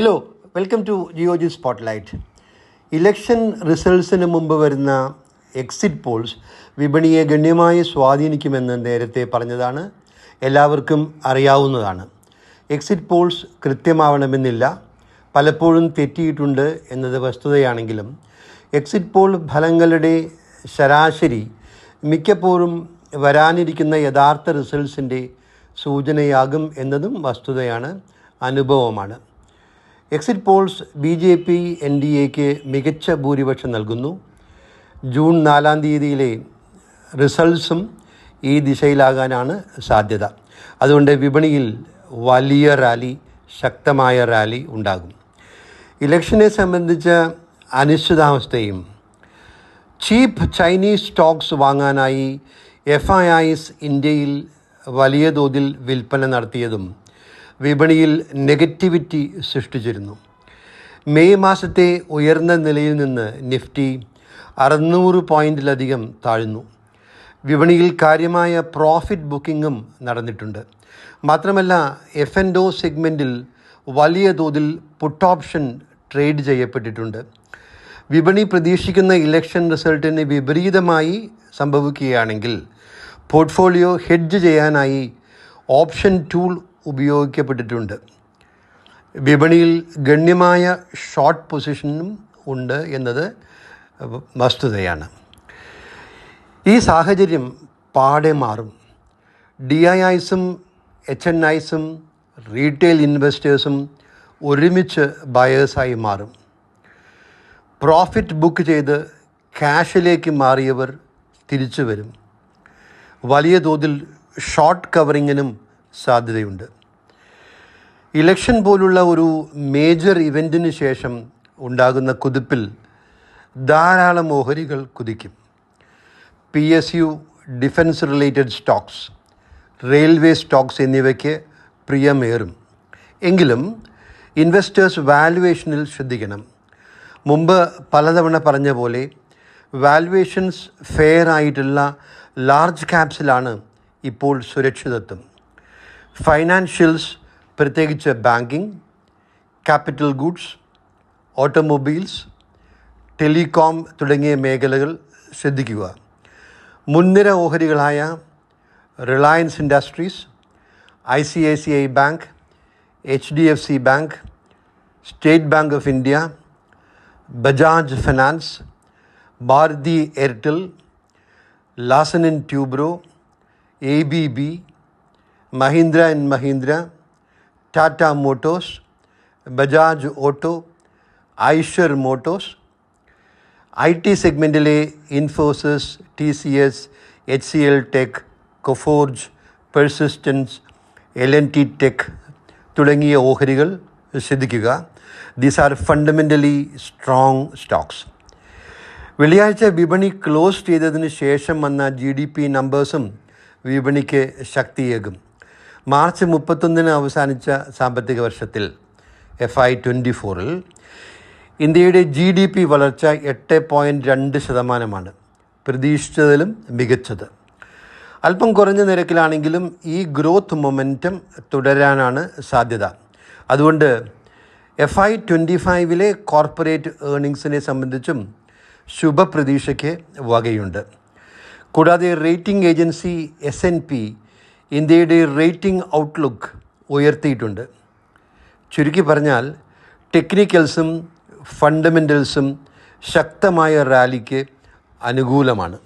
Hello welcome to Geojit spotlight election റിസൾട്ട്സിന് മുമ്പ് വരുന്ന exit Paul's വിപണിയെ ഗണ്യമായി സ്വാധീനിക്കുമെന്ന് നേരത്തെ പറഞ്ഞതാണ്. എല്ലാവർക്കും അറിയാവുന്നതാണ്. എക്സിറ്റ് പോൾസ് കൃത്യമാവണമെന്നില്ല. പലപ്പോഴും തെറ്റിയിട്ടുണ്ട് എന്നത് വസ്തുതയാണെങ്കിലും എക്സിറ്റ് പോൾ ഫലങ്ങളുടെ ശരാശരി മിക്കപ്പോഴും വരാനിരിക്കുന്ന യഥാർത്ഥ റിസൾട്ട്സിന്റെ സൂചനയാകും എന്നതും വസ്തുതയാണ് അനുഭവമാണ്. Exit polls B J P N D എക്ക് മികച്ച ഭൂരിപക്ഷം നൽകുന്നു. ജൂൺ നാലാം തീയതിയിലെ റിസൾട്ട്സും ഈ ദിശയിലാകാനാണ് സാധ്യത. അതുകൊണ്ട് വിപണിയിൽ വലിയ റാലി ശക്തമായ റാലി ഉണ്ടാകും. ഇലക്ഷനെ സംബന്ധിച്ച അനിശ്ചിതാവസ്ഥയും ചീപ്പ് ചൈനീസ് സ്റ്റോക്സ് വാങ്ങാനായി എഫ് ഐ ഐസ് ഇന്ത്യയിൽ വലിയ തോതിൽ വിൽപ്പന നടത്തിയതും വിപണിയിൽ നെഗറ്റിവിറ്റി സൃഷ്ടിച്ചിരുന്നു. മെയ് മാസത്തെ ഉയർന്ന നിലയിൽ നിന്ന് നിഫ്റ്റി അറുന്നൂറ് പോയിന്റിലധികം താഴ്ന്നു. വിപണിയിൽ കാര്യമായ പ്രോഫിറ്റ് ബുക്കിങ്ങും നടന്നിട്ടുണ്ട്. മാത്രമല്ല എഫ് എൻ ഒ സെഗ്മെന്റിൽ വലിയ തോതിൽ പുട്ട് ഓപ്ഷൻ ട്രേഡ് ചെയ്യപ്പെട്ടിട്ടുണ്ട്. വിപണി പ്രതീക്ഷിക്കുന്ന ഇലക്ഷൻ റിസൾട്ടിന് വിപരീതമായി സംഭവിക്കുകയാണെങ്കിൽ പോർട്ട്ഫോളിയോ ഹെഡ്ജ് ചെയ്യാനായി ഓപ്ഷൻ ടൂൾ ഉപയോഗിക്കപ്പെട്ടിട്ടുണ്ട്. വിപണിയിൽ ഗണ്യമായ ഷോർട്ട് പൊസിഷനും ഉണ്ട് എന്നത് വസ്തുതയാണ്. ഈ സാഹചര്യം പാടെ മാറും. ഡി ഐ ഐസും എച്ച് എൻ ഐസും റീറ്റെയിൽ ഇൻവെസ്റ്റേഴ്സും ഒരുമിച്ച് ബയേഴ്സായി മാറും. പ്രോഫിറ്റ് ബുക്ക് ചെയ്ത് ക്യാഷിലേക്ക് മാറിയവർ തിരിച്ചു വരും. വലിയ തോതിൽ ഷോർട്ട് കവറിങ്ങിനും സാധ്യതയുണ്ട്. ഇലക്ഷൻ പോലുള്ള ഒരു മേജർ ഇവന്റിന് ശേഷം ഉണ്ടാകുന്ന കുതിപ്പിൽ ധാരാളം ഓഹരികൾ കുതിക്കും. P S U defence related stocks railway stocks എന്നിവയ്ക്ക് പ്രിയമേറും. എങ്കിലും ഇൻവെസ്റ്റേഴ്സ് വാലുവേഷനിൽ ശ്രദ്ധിക്കണം. മുമ്പ് പലതവണ പറഞ്ഞ പോലെ വാലുവേഷൻസ് ഫെയർ ആയിട്ടുള്ള ലാർജ് ക്യാപ്സിലാണ് ഇപ്പോൾ സുരക്ഷിതത്വം. ഫൈനാൻഷ്യൽസ് പ്രത്യേകിച്ച് banking capital goods automobiles telecom തുടങ്ങിയ മേഖലകൾ ശ്രദ്ധിക്കുക മുൻനിര ഓഹരികളായ Reliance Industries I C I C I bank H D F C bank State Bank of India Bajaj finance Bharti Airtel Larsen and Toubro A B B Mahindra and Mahindra Tata Motors Bajaj Auto Eicher Motors I T സെഗ്മെന്റിലെ Infosys T C S H C L Tech Coforge Persistent L N T Tech തുടങ്ങിയ ഓഹരികൾ ശ്രദ്ധിക്കുക these are fundamentally strong stocks വെള്ളിയാഴ്ച വിപണി close ചെയ്തതിന് ശേഷം വന്ന G D P നമ്പേഴ്സും വിപണിക്ക് ശക്തിയേകും. മാർച്ച് മുപ്പത്തൊന്നിന് അവസാനിച്ച സാമ്പത്തിക വർഷത്തിൽ എഫ് ഐ ട്വന്റി ഫോറിൽ ഇന്ത്യയുടെ ജി ഡി പി വളർച്ച എട്ട് പോയിന്റ് രണ്ട് ശതമാനമാണ്. പ്രതീക്ഷിച്ചതിലും മികച്ചത്. അല്പം കുറഞ്ഞ നിരക്കിലാണെങ്കിലും ഈ ഗ്രോത്ത് മൊമെന്റം തുടരാനാണ് സാധ്യത. അതുകൊണ്ട് എഫ് ഐ ട്വന്റി ഫൈവിലെ കോർപ്പറേറ്റ് ഏർണിങ്സിനെ സംബന്ധിച്ചും ശുഭപ്രതീക്ഷയ്ക്ക് വകയുണ്ട്. കൂടാതെ rating agency S N P ഇന്ത്യയുടെ റേറ്റിംഗ് ഔട്ട്ലുക്ക് ഉയർത്തിയിട്ടുണ്ട്. ചുരുക്കി പറഞ്ഞാൽ ടെക്നിക്കൽസും ഫണ്ടമെന്റൽസും ശക്തമായ റാലിക്ക് അനുകൂലമാണ്.